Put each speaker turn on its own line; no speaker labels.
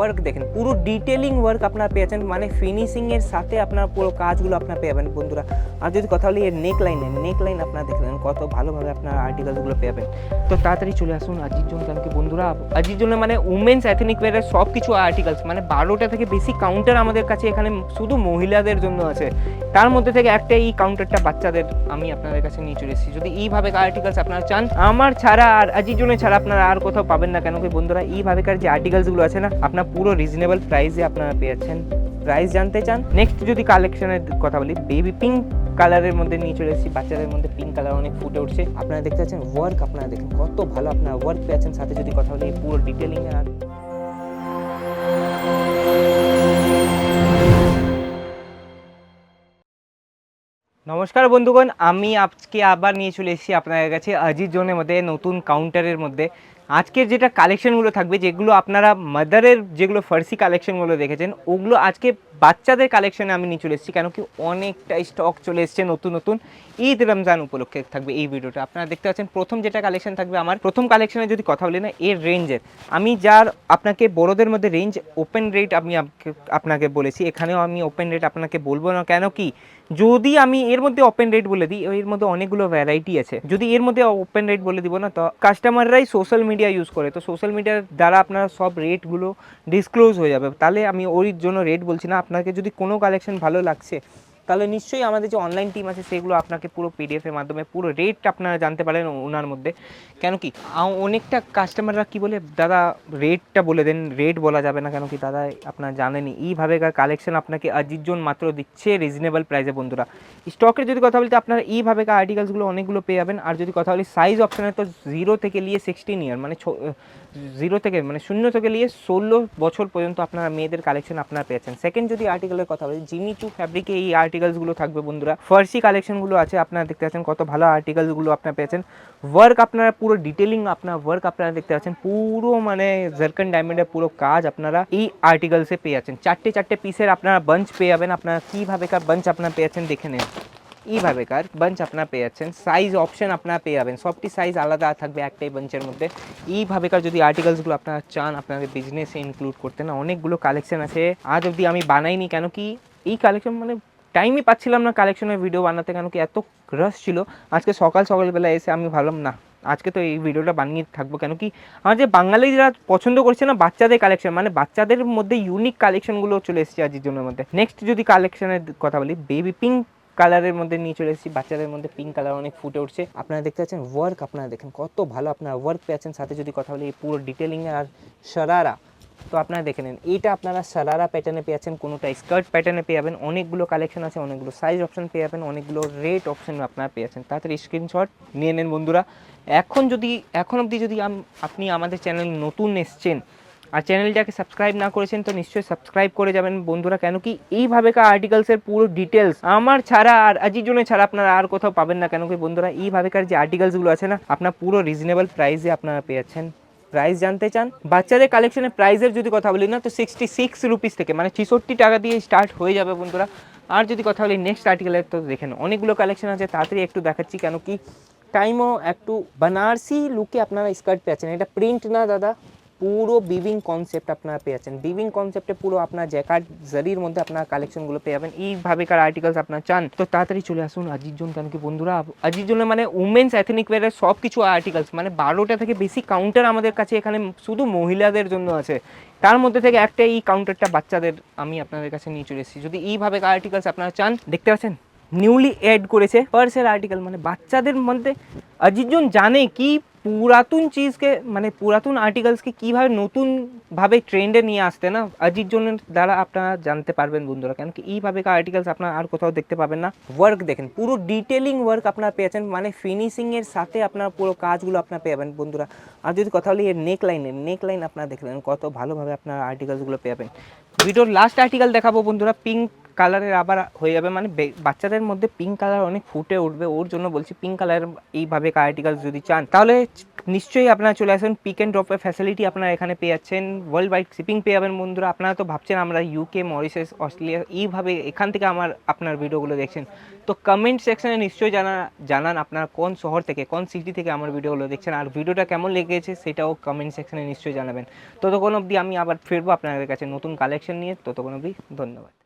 Work দেখেন, পুরো detailing work আপনারা পেয়েছেন মানে ফিনিশিং এর সাথে আপনার পুরো কাজগুলো আপনারা পেয়ে যাবেন বন্ধুরা। আর যদি কথা বলি এর নেক লাইনের নেক লাইন আপনারা দেখলেন কত ভালোভাবে আপনার আর্টিকেলসগুলো পেয়ে যাবেন। তো তাড়াতাড়ি চলে আসুন আজির জন্য কেন কি, বন্ধুরা। আজির জন্য মানে উমেন্স এথনিক ওয়ারের সব কিছু আর্টিকেলস মানে বারোটা থেকে বেশি কাউন্টার আমাদের কাছে এখানে শুধু মহিলাদের জন্য আছে। তার মধ্যে থেকে একটা এই কাউন্টারটা বাচ্চাদের আমি আপনাদের কাছে নিয়ে চলে এসেছি। যদি এইভাবে আর্টিকেলস আপনারা চান, আমার ছাড়া আর আজির জন্য ছাড়া আপনারা আর কোথাও পাবেন না কেন কি বন্ধুরা? এইভাবেকার যে আর্টিকেলসগুলো আছে না, আপনার পুরো রিজনেবল প্রাইসে আপনারা পেয়েছেন। প্রাইস জানতে চান নেক্সট যদি কালেকশনের কথা বলি বেবি পিঙ্ক কালারের মধ্যে নিয়ে চলে এসেছি, বাচ্চাদের মধ্যে পিঙ্ক কালার অনেক ফুটে উঠছে। আপনারা দেখতে পাচ্ছেন ওয়ার্ক আপনারা দেখেন কত ভালো আপনারা ওয়ার্ক পেয়েছেন। সাথে যদি কথা বলি, পুরো ডিটেলিং আর নমস্কার বন্ধুগণ, আমি আজকে আবার নিয়ে চলে এসেছি আপনাদের কাছে আজিজ জোনের মধ্যে, নতুন কাউন্টারের মধ্যে। আজকের যেটা কালেকশনগুলো থাকবে, যেগুলো আপনারা মাদারের যেগুলো ফার্সি কালেকশনগুলো দেখেছেন, ওগুলো আজকে বাচ্চাদের কালেকশনে আমি নিয়ে চলে এসেছি কেন কি অনেকটা স্টক চলে এসছে নতুন নতুন ঈদ রমজান উপলক্ষে থাকবে এই ভিডিওটা আপনারা দেখতে পাচ্ছেন, প্রথম যেটা কালেকশন থাকবে আমার, প্রথম কালেকশনে যদি কথা বলি না, এর রেঞ্জের আমি যার, আপনাকে বড়দের মধ্যে রেঞ্জ ওপেন রেট আমি আপনাকে বলেছি, এখানেও আমি ওপেন রেট আপনাকে বলব না কেন কি যদি আমি এর মধ্যে ওপেন রেট বলে দিই, এর মধ্যে অনেকগুলো ভ্যারাইটি আছে। যদি এর মধ্যে ওপেন রেট বলে দিব না, তো কাস্টমাররাই সোশ্যাল মিডিয়া ইউজ করে, তো সোশ্যাল মিডিয়ার দ্বারা আপনার সব রেটগুলো ডিসক্লোজ হয়ে যাবে। তাহলে আমি ওই জন্য রেট বলছি না, আপনাকে যদি কোনো কালেকশন ভালো লাগছে তাহলে নিশ্চয়ই আমাদের যে অনলাইন টিম আছে, সেগুলো আপনাকে পুরো পিডিএফের মাধ্যমে, পুরো রেট আপনারা জানতে পারেন ওনার মধ্যে। কেন কি অনেকটা কাস্টমাররা কি বলে, দাদা রেটটা বলে দেন রেট বলা যাবে না কেন কি, দাদা, আপনারা জানেনই। এইভাবে কালেকশন আপনাকে আজির জন মাত্র দিচ্ছে রিজনেবল প্রাইসে বন্ধুরা। স্টকের যদি কথা বলতে আপনারা এইভাবে আর্টিকেলসগুলো অনেকগুলো পেয়ে যাবেন। আর যদি কথা বলি সাইজ অপশানে তো জিরো থেকে নিয়ে সিক্সটিন ইয়ার মানে জিরো থেকে মানে শূন্য থেকে নিয়ে ষোলো বছর পর্যন্ত আপনারা মেয়েদের কালেকশন আপনারা পেয়েছেন। সেকেন্ড যদি আর্টিকেলের কথা বলি জিমি টু ফ্যাব্রিকে এই আর্টিকেলসগুলো থাকবে বন্ধুরা। ফার্সি কালেকশনগুলো আছে, আপনারা দেখতে পাচ্ছেন কত ভালো আর্টিকেলসগুলো আপনারা পেয়েছেন। ওয়ার্ক আপনারা পুরো ডিটেলিং আপনার ওয়ার্ক আপনারা দেখতে পাচ্ছেন, পুরো মানে জার্কন ডায়মন্ডের পুরো কাজ আপনারা এই আর্টিকেলসে পেয়ে যাচ্ছেন। চারটে চারটে পিসের আপনারা বাঞ্চ পেয়ে যাবেন, আপনারা কীভাবে কার বাঞ্চ আপনারা পেয়ে যাচ্ছেন দেখে নেন। এইভাবে কার বাঞ্চ আপনারা পেয়ে যাচ্ছেন সাইজ অপশন আপনারা পেয়ে যাবেন, সবটি সাইজ আলাদা থাকবে একটাই বাঞ্চের মধ্যে। এইভাবে কার যদি আর্টিকেলসগুলো আপনারা চান, আপনাদের বিজনেসে ইনক্লুড করতে না, অনেকগুলো কালেকশন আছে। আজ অবধি আমি বানাইনি কেন কি, এই কালেকশন মানে টাইমই পাচ্ছিলাম না কালেকশনের ভিডিও বানাতে কেন কি এত রাশ ছিল। আজকে সকাল সকালবেলা এসে আমি ভাবলাম, না, আজকে তো এই ভিডিওটা বানিয়ে থাকব। কেন কি, আমার যে বাঙালিরা পছন্দ করছে না বাচ্চাদের কালেকশন মানে বাচ্চাদের মধ্যে ইউনিক কালেকশনগুলো চলে এসেছে আজির জন্য মধ্যে। নেক্সট যদি কালেকশনের কথা বলি বেবি পিঙ্ক কালারের মধ্যে নিয়ে চলে এসেছি। বাচ্চাদের মধ্যে পিঙ্ক কালার অনেক ফুটে উঠছে। আপনারা দেখতে পাচ্ছেন ওয়ার্ক আপনারা দেখেন কত ভালো আপনারা ওয়ার্ক পেয়েছেন সাথে যদি কথা বলি পুরো ডিটেলিং আর সারারা তো আপনারা দেখে নিন, এইটা আপনারা সারারা প্যাটার্নে পেয়ে পেয়েছেন, কোনোটা স্কার্ট প্যাটার্নে পেয়ে যাবেন, অনেকগুলো কালেকশন আছে, অনেকগুলো সাইজ অপশন পেয়ে যাবেন, অনেকগুলো রেট অপশন আপনারা পেয়ে পেয়েছেন তাড়াতাড়ি স্ক্রিনশট নিয়ে নেন বন্ধুরা। এখন যদি, এখন অবধি যদি আপনি আমাদের চ্যানেল নতুন এসছেন আর চ্যানেলটাকে সাবস্ক্রাইব না করেছেন, তো নিশ্চয়ই সাবস্ক্রাইব করে যাবেন বন্ধুরা। কেন কি এইভাবে এইভাবেকার আর্টিকেলসের পুরো ডিটেলস আমার ছাড়া আর জন্য ছাড়া আপনারা আর কোথাও পাবেন না। কেন কি বন্ধুরা এইভাবেকার যে আর্টিকেলসগুলো আছে না, আপনার পুরো রিজনেবল প্রাইসে আপনারা পেয়েছেন। প্রাইস জানতে চান, বাচ্চাদের কালেকশনের প্রাইসের যদি কথা বলি, না, তো সিক্সটি সিক্স রুপিস থেকে মানে ছেষট্টি টাকা দিয়ে স্টার্ট হয়ে যাবে বন্ধুরা। আর যদি কথা বলি নেক্সট আর্টিকেলের তো দেখেন অনেকগুলো কালেকশন আছে, তাড়াতাড়ি একটু দেখাচ্ছি কেন কি টাইমও একটু বানারসি লুকে আপনারা স্কার্ট পেয়েছেন, এটা প্রিন্ট না দাদা পুরো বিভিং কনসেপ্ট আপনারা পেয়ে পেয়েছেন বিভিং কনসেপ্টে পুরো আপনার জ্যাকার্ড জারির মধ্যে আপনার কালেকশনগুলো পেয়ে যাবেন। এইভাবে কার আর্টিকেলস আপনার চান, তো তাড়াতাড়ি চলে আসুন আজির জন্য কেন কি বন্ধুরা আজির জন্য মানে উমেন্স এথনিক ওয়ারের সব কিছু আর্টিকেলস মানে বারোটা থেকে বেশি কাউন্টার আমাদের কাছে এখানে শুধু মহিলাদের জন্য আছে। তার মধ্যে থেকে একটা এই কাউন্টারটা বাচ্চাদের আমি আপনাদের কাছে নিয়ে চলে এসেছি। যদি এইভাবে আর্টিকেলস আপনারা চান, দেখতে পাচ্ছেন নিউলি অ্যাড করেছে পার্সের আর্টিকেল মানে বাচ্চাদের মধ্যে অজিতজন জানে কি পুরাতন চিজকে মানে পুরাতন আর্টিকেলসকে কীভাবে নতুনভাবে ট্রেন্ডে নিয়ে আসতে না? অজিত জন্য দ্বারা আপনারা জানতে পারবেন বন্ধুরা, কেন কি এইভাবে আর্টিকেলস আপনারা আর কোথাও দেখতে পাবেন না। ওয়ার্ক দেখেন, পুরো ডিটেলিং ওয়ার্ক আপনারা পেয়েছেন মানে ফিনিশিংয়ের সাথে আপনারা পুরো কাজগুলো আপনারা পেয়ে যাবেন বন্ধুরা। আর যদি কথা বলি এর নেক লাইনের নেক লাইন আপনারা দেখলেন কত ভালোভাবে আপনারা আর্টিকেলসগুলো পেয়ে যাবেন। ভিডিওর লাস্ট আর্টিকেল দেখাবো বন্ধুরা পিঙ্ক কালারের আবার হয়ে যাবে মানে বাচ্চাদের মধ্যে পিঙ্ক কালার অনেক ফুটে উঠবে। ওর জন্য বলছি পিঙ্ক কালার এইভাবে আর্টিকেল যদি চান। তাহলে নিশ্চয়ই আপনারা চলে আসেন পিক অ্যান্ড ড্রপের ফ্যাসিলিটি আপনারা এখানে পেয়ে যাচ্ছেন। ওয়ার্ল্ড ওয়াইড শিপিং পেয়ে যাবেন বন্ধুরা। আপনারা তো ভাবছেন আমরা ইউকে মরিশাস অস্ট্রেলিয়া এইভাবে এখান থেকে আমার, আপনার ভিডিওগুলো দেখছেন। তো কমেন্ট সেকশনে নিশ্চয়ই জানা, জানান আপনারা কোন শহর থেকে, কোন সিটি থেকে আমার ভিডিওগুলো দেখছেন। আর ভিডিওটা কেমন লেগেছে সেটাও কমেন্ট সেকশনে নিশ্চয়ই জানাবেন। ততক্ষণ অবধি আমি আবার ফিরবো আপনাদের কাছে নতুন কালেকশন নিয়ে। ততক্ষণ অবধি ধন্যবাদ।